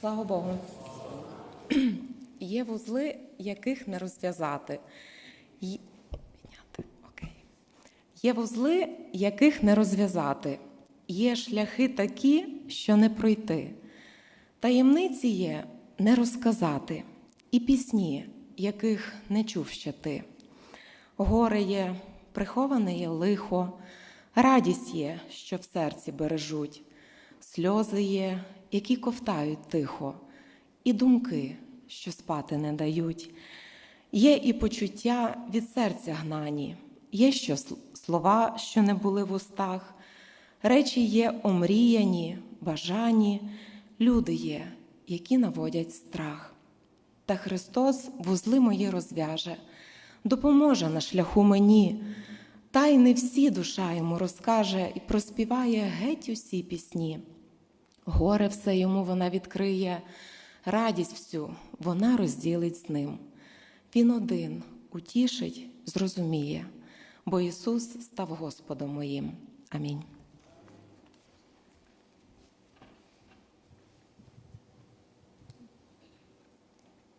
Слава Богу. Є вузли, яких не розв'язати. Є вузли, яких не розв'язати. Є шляхи такі, що не пройти. Таємниці є не розказати, і пісні, яких не чув ще ти. Горе є, приховане є лихо, радість є, що в серці бережуть, сльози є, які ковтають тихо, і думки, що спати не дають. Є і почуття від серця гнані, є що слова, що не були в устах, речі є омріяні, бажані, люди є, які наводять страх. Та Христос вузли мої розв'яже, допоможе на шляху мені, та й не всі душа йому розкаже і проспіває геть усі пісні. Горе все йому вона відкриє, радість всю вона розділить з ним. Він один утішить, зрозуміє, бо Ісус став Господом моїм. Амінь.